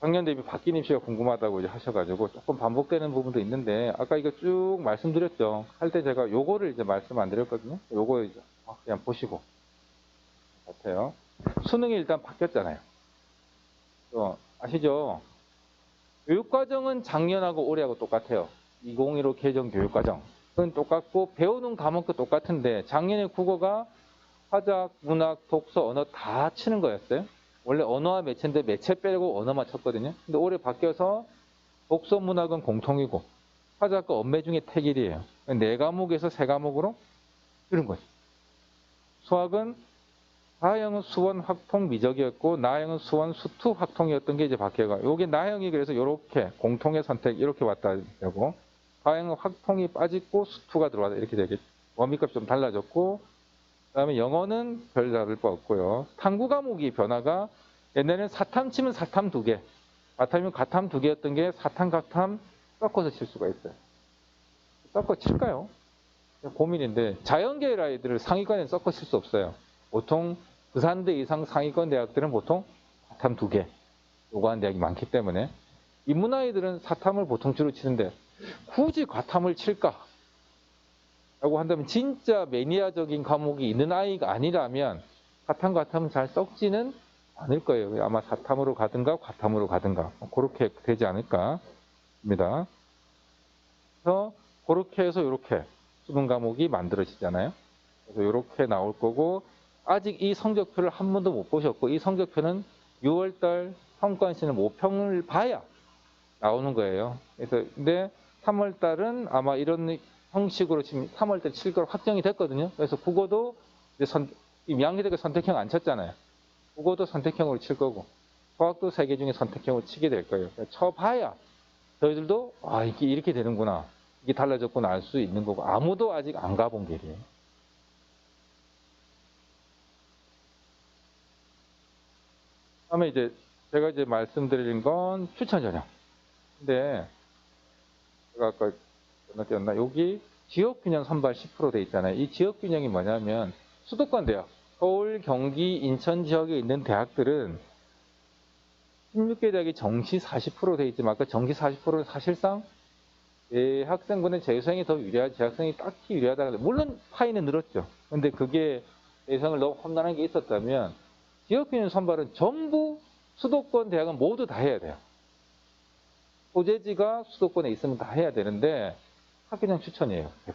작년 대비 바뀐 입시가 궁금하다고 이제 하셔가지고 조금 반복되는 부분도 있는데 아까 이거 쭉 말씀드렸죠. 할 때 제가 요거를 이제 말씀 안 드렸거든요. 요거 이제 그냥 보시고 같아요. 수능이 일단 바뀌었잖아요. 또 아시죠? 교육과정은 작년하고 올해하고 똑같아요. 2015 개정 교육과정. 그건 똑같고 배우는 과목도 똑같은데 작년에 국어가 화작, 문학, 독서, 언어 다 치는 거였어요. 원래 언어와 매체인데 매체 빼고 언어만 쳤거든요. 근데 올해 바뀌어서 독서, 문학은 공통이고 화작과 언매 중에 택일이에요. 네 과목에서 세 과목으로 줄은 거죠. 수학은 하형은 수원 확통 미적이었고 나형은 수원 수투 확통이었던 게 이제 바뀌어가. 요게 나형이 그래서 이렇게 공통의 선택 이렇게 왔다 되고 하형은 확통이 빠지고 수투가 들어왔다 이렇게 되겠죠. 범위값 좀 달라졌고 그다음에 영어는 별 다를 바 없고요. 탐구 과목이 변화가 옛날에는 사탐 치면 사탐 두 개, 가탐이면 가탐 두 개였던 게 사탐 가탐 섞어서 칠 수가 있어요. 섞어 칠까요? 고민인데 자연계열 아이들을 상위권에 섞어 칠 수 없어요. 보통 부산대 이상 상위권 대학들은 보통 사탐 두 개 요구하는 대학이 많기 때문에 인문 아이들은 사탐을 보통 주로 치는데 굳이 과탐을 칠까? 라고 한다면 진짜 매니아적인 과목이 있는 아이가 아니라면 사탐 과탐은 잘 썩지는 않을 거예요. 아마 사탐으로 가든가 과탐으로 가든가 그렇게 되지 않을까 합니다. 그래서 그렇게 해서 이렇게 수능 과목이 만들어지잖아요. 그래서 이렇게 나올 거고 아직 이 성적표를 한 번도 못 보셨고 이 성적표는 6월달 성과시는 모평을 봐야 나오는 거예요. 그래서 근데 3월달은 아마 이런 형식으로 지금 3월달 칠 걸 확정이 됐거든요. 그래서 국어도 이제 선, 양희대가 선택형 안 쳤잖아요. 국어도 선택형으로 칠 거고 과학도 세 개 중에 선택형으로 치게 될 거예요. 쳐봐야 저희들도 아 이게 이렇게 되는구나 이게 달라졌구나 알 수 있는 거고 아무도 아직 안 가본 길이에요. 다음에 이제 제가 이제 말씀드린 건 추천 전형. 근데 제가 아까 전화드렸나 여기 지역 균형 선발 10%돼 있잖아요. 이 지역 균형이 뭐냐면 수도권 대학, 서울, 경기, 인천 지역에 있는 대학들은 16개 대학이 정시 40%돼 있지만 아까 정시 40%는 사실상 대학생분의 재수생이 더 유리하지 재학생이 딱히 유리하다. 물론 파이는 늘었죠. 근데 그게 재수생을 너무 험난한 게 있었다면 지역균형 선발은 전부 수도권 대학은 모두 다 해야 돼요. 소재지가 수도권에 있으면 다 해야 되는데 학교장 추천이에요. 100%.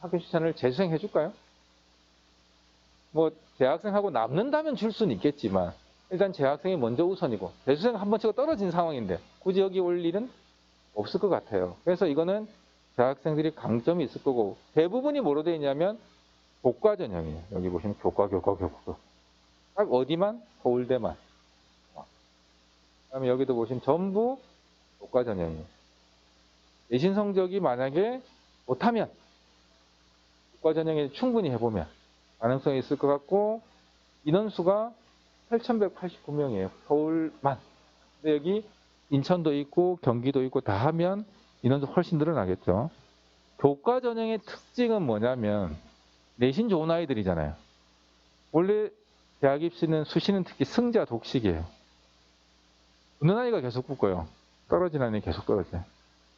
학교 추천을 재수생 해 줄까요? 뭐 재학생하고 남는다면 줄 수는 있겠지만 일단 재학생이 먼저 우선이고 재수생 한 번 치고 떨어진 상황인데 굳이 여기 올 일은 없을 것 같아요. 그래서 이거는 재학생들이 강점이 있을 거고 대부분이 뭐로 되어 있냐면 교과 전형이에요. 여기 보시면 교과, 교과, 교과. 딱 어디만? 서울대만. 그다음에 여기도 보시면 전부 교과 전형이에요. 내신 성적이 만약에 못하면 교과 전형에 충분히 해보면 가능성이 있을 것 같고 인원수가 8,189명이에요. 서울만. 근데 여기 인천도 있고 경기도 있고 다 하면 인원수 훨씬 늘어나겠죠. 교과 전형의 특징은 뭐냐면 내신 좋은 아이들이잖아요. 원래 대학 입시는 수시는 특히 승자 독식이에요. 붙는 아이가 계속 붙고요. 떨어지는 아이는 계속 떨어져요.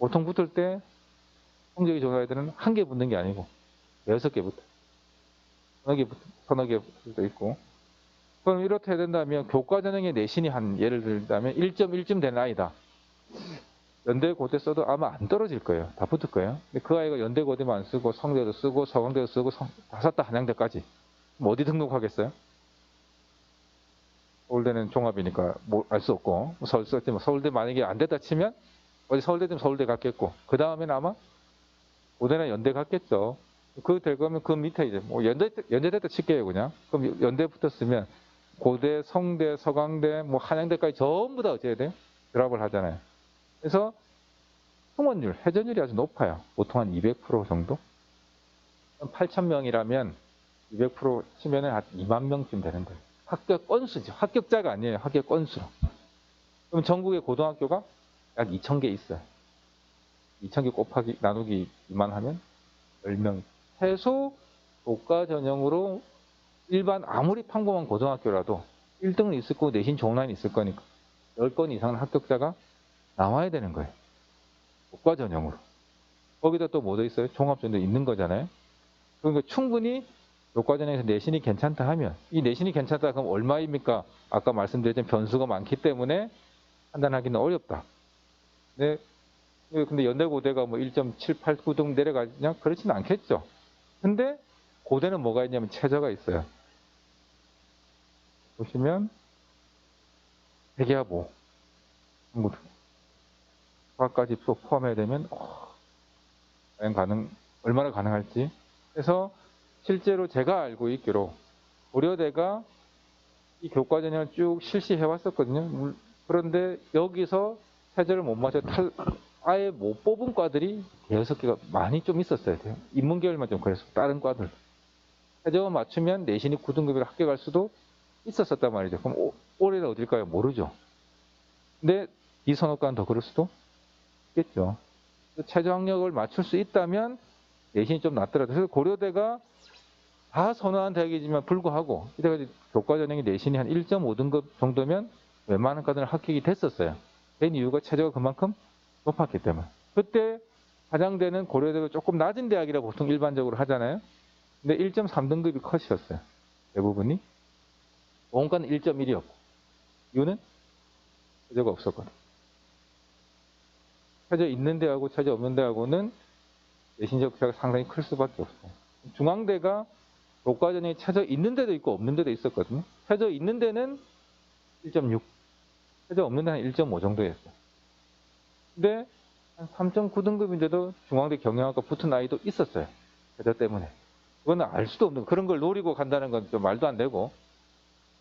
보통 붙을 때 성적이 좋은 아이들은 한 개 붙는 게 아니고 여섯 개 붙어요. 서너 개, 붙, 서너 개 수도 있고. 그럼 이렇게 된다면 교과 전형의 내신이 한 예를 들자면 1.1쯤 되는 아이다. 연대 고대 써도 아마 안 떨어질 거예요. 다 붙을 거예요. 근데 그 아이가 연대 고대만 안 쓰고 성대도 쓰고 서강대도 쓰고 성, 다 썼다 한양대까지. 어디 등록하겠어요? 서울대는 종합이니까 뭐 알 수 없고 서울대 만약에 안 됐다 치면 어디 서울대면 서울대 갔겠고 그 다음에는 아마 고대나 연대 갔겠죠. 그 될 거면 그 밑에 이제 뭐 연대 연대 됐다 칠게요 그냥. 그럼 연대 붙었으면 고대, 성대, 서강대, 뭐 한양대까지 전부 다 어찌해야 돼요? 드랍을 하잖아요. 그래서 승원율, 회전율이 아주 높아요. 보통 한 200% 정도? 8,000명이라면 200% 치면은 한 2만 명쯤 되는데 합격 건수죠. 합격자가 아니에요. 합격 건수로. 그럼 전국의 고등학교가 약 2,000개 있어요. 2,000개 곱하기 나누기 2만 하면 10명. 최소 교과 전형으로 일반 아무리 평범한 고등학교라도 1등은 있을 거고 내신 좋은 아이는 있을 거니까 10건 이상 합격자가 나와야 되는 거예요. 교과 전형으로. 거기다 또뭐더 있어요? 종합전도 있는 거잖아요. 그러니까 충분히 교과 전형에서 내신이 괜찮다 하면 이 내신이 괜찮다 그럼 얼마입니까? 아까 말씀드렸지만 변수가 많기 때문에 판단하기는 어렵다. 네. 근데 연대 고대가 뭐 1.78, 9등 내려가냐? 그렇지는 않겠죠. 근데 고대는 뭐가 있냐면 최저가 있어요. 보시면 한국 과까지 또 포함해야 되면 어, 과연 가능 얼마나 가능할지 그래서 실제로 제가 알고 있기로 고려대가 이 교과 전형을 쭉 실시해 왔었거든요. 물- 그런데 여기서 최저를 못 맞춰 탈 아예 못 뽑은 과들이 대여섯 개가 많이 좀 있었어요. 인문계열만 좀 그래서 다른 과들 최저만 맞추면 내신이 9등급으로 합격할 수도 있었었단 말이죠. 그럼 오- 올해는 어딜까요? 모르죠. 근데 비선호과는 더 그럴 수도 있겠죠. 최저 학력을 맞출 수 있다면 내신이 좀 낮더라도 그래서 고려대가 다 선호한 대학이지만 불구하고 이때까지 교과 전형이 내신이 한 1.5등급 정도면 웬만한 과들은 합격이 됐었어요. 된 이유가 최저가 그만큼 높았기 때문에. 그때 가장되는 고려대가 조금 낮은 대학이라 보통 일반적으로 하잖아요. 근데 1.3등급이 컷이었어요. 대부분이. 원과는 1.1이었고. 이유는 최저가 없었거든. 최저 있는 대하고 최저 없는 대하고는 내신적 차가 상당히 클 수밖에 없어요. 중앙대가 교과전형이 최저 있는 데도 있고 없는 데도 있었거든요. 최저 있는 데는 1.6, 최저 없는 데는 1.5 정도였어요. 근데 한 3.9등급인데도 중앙대 경영학과 붙은 아이도 있었어요. 최저 때문에. 그거는 알 수도 없는 그런 걸 노리고 간다는 건 좀 말도 안 되고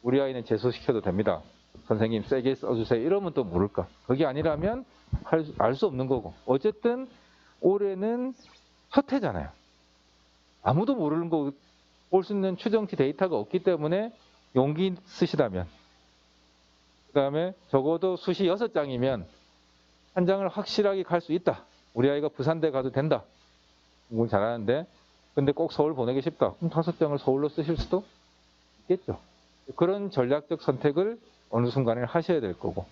우리 아이는 재수시켜도 됩니다. 선생님 세게 써주세요. 이러면 또 모를까. 그게 아니라면 알 수 없는 거고. 어쨌든 올해는 첫 해잖아요. 아무도 모르는 거 볼 수 있는 추정치 데이터가 없기 때문에 용기 쓰시다면 그 다음에 적어도 수시 여섯 장이면 한 장을 확실하게 갈 수 있다. 우리 아이가 부산대 가도 된다. 공부 잘하는데 근데 꼭 서울 보내기 쉽다. 그럼 다섯 장을 서울로 쓰실 수도 있겠죠. 그런 전략적 선택을 어느 순간에 하셔야 될 거고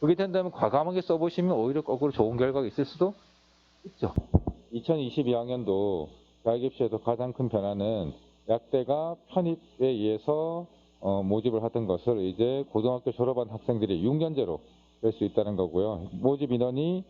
그게 된다면 과감하게 써보시면 오히려 거꾸로 좋은 결과가 있을 수도 있죠. 2022학년도 대학 입시에서 가장 큰 변화는 약대가 편입에 의해서 어, 모집을 하던 것을 이제 고등학교 졸업한 학생들이 6년제로 될수 있다는 거고요. 모집 인원이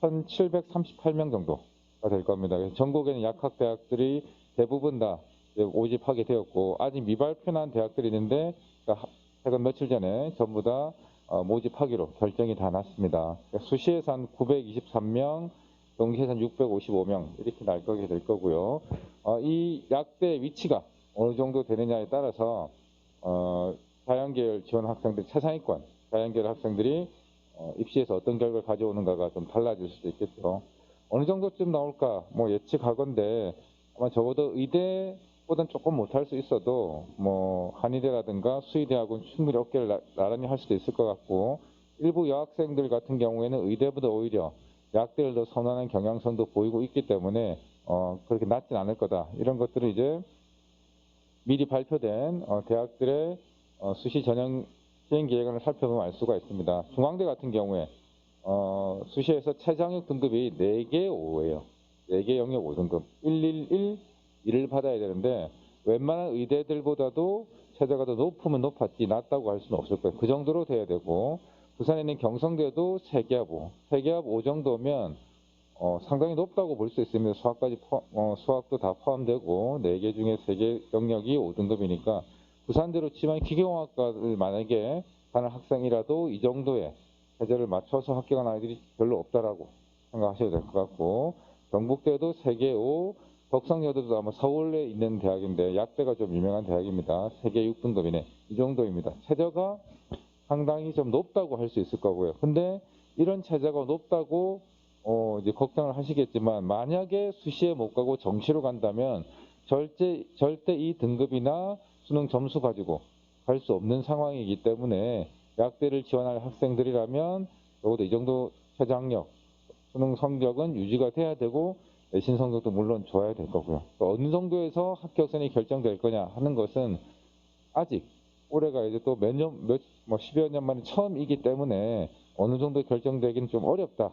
1,738명 정도가 될 겁니다. 전국에는 약학 대학들이 대부분 다 모집하게 되었고 아직 미발표난 대학들이 있는데 그러니까 하- 최근 며칠 전에 전부 다 어, 모집하기로 결정이 다 났습니다. 그러니까 수시에서 한 923명, 동시에서 한 655명 이렇게 날 거게 될 거고요. 어, 이 약대 위치가 어느 정도 되느냐에 따라서 어, 자연계열 지원 학생들 최상위권 자연계열 학생들이 어, 입시에서 어떤 결과를 가져오는가가 좀 달라질 수도 있겠죠. 어느 정도쯤 나올까 뭐 예측하건데 아마 적어도 의대보다는 조금 못할 수 있어도 뭐 한의대라든가 수의대하고는 충분히 어깨를 나, 나란히 할 수도 있을 것 같고 일부 여학생들 같은 경우에는 의대보다 오히려 약대를 더 선호하는 경향성도 보이고 있기 때문에 어, 그렇게 낮진 않을 거다 이런 것들을 이제 미리 발표된 어, 대학들의 어, 수시 전형 시행 계획을 살펴보면 알 수가 있습니다. 중앙대 같은 경우에 어, 수시에서 최장력 등급이 4개 5예요. 4개 영역 5등급. 111, 1을 받아야 되는데 웬만한 의대들보다도 최저가 더 높으면 높았지 낮다고 할 수는 없을 거예요. 그 정도로 돼야 되고 부산에 있는 경성대도 3개하고 3개하고 5 정도면 어, 상당히 높다고 볼 수 있습니다. 수학까지 포, 어, 수학도 다 포함되고 4개 중에 3개 영역이 5등급이니까 부산대로 치면 기계공학과를 만약에 가는 학생이라도 이 정도의 체제를 맞춰서 합격한 아이들이 별로 없다라고 생각하셔야 될것 같고 경북대도 3개 5, 덕성여대도 아마 서울에 있는 대학인데 약대가 좀 유명한 대학입니다. 3개 6등급이네. 이 정도입니다. 체제가 상당히 좀 높다고 할 수 있을 거고요. 근데 이런 체제가 높다고 어, 이제 걱정을 하시겠지만 만약에 수시에 못 가고 정시로 간다면 절대 절대 이 등급이나 수능 점수 가지고 갈 수 없는 상황이기 때문에 약대를 지원할 학생들이라면 적어도 이 정도 최저학력 수능 성적은 유지가 돼야 되고 내신 성적도 물론 좋아야 될 거고요. 또 어느 정도에서 합격선이 결정될 거냐 하는 것은 아직 올해가 이제 또 몇 년, 몇, 뭐 10여 년 만에 처음이기 때문에 어느 정도 결정되기는 좀 어렵다.